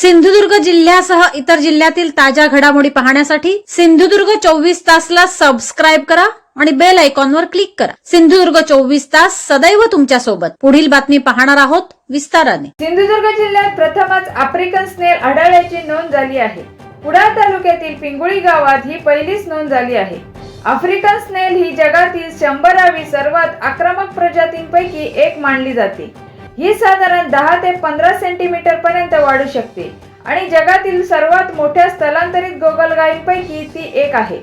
सिंधुदुर्ग जिल्ह्यासह इतर जिल्ह्यातील ताज्या घडामोडी पाहण्यासाठी सिंधुदुर्ग चोवीस तासला सबस्क्राईब करा आणि बेल आयकॉनवर क्लिक करा. सिंधुदुर्ग चोवीस तास सदैव तुमच्यासोबत. पुढील बातमी पाहणार आहोत विस्ताराने. सिंधुदुर्ग जिल्ह्यात प्रथमच आफ्रिकन स्नेल आढळल्याची नोंद झाली आहे. कुडाळ तालुक्यातील पिंगुळी गावात ही पहिलीच नोंद झाली आहे. आफ्रिकन स्नेल ही जगातील शंभरावी सर्वात आक्रमक प्रजातींपैकी एक मानली जाते. ही साधारण दहा ते पंधरा सेंटीमीटर पर्यंत वाढू शकते. आणि जगातील सर्वात मोठ्या स्थलांतरित गोगलगायींपैकी ती एक आहे.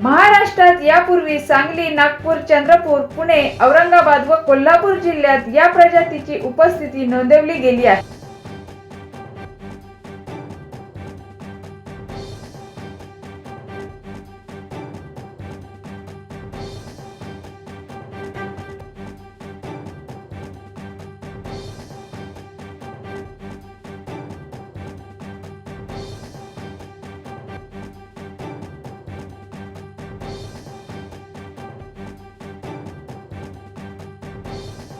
महाराष्ट्रात यापूर्वी सांगली नागपूर चंद्रपूर पुणे औरंगाबाद व कोल्हापूर जिल्ह्यात या प्रजातीची उपस्थिती नोंदवली गेली आहे.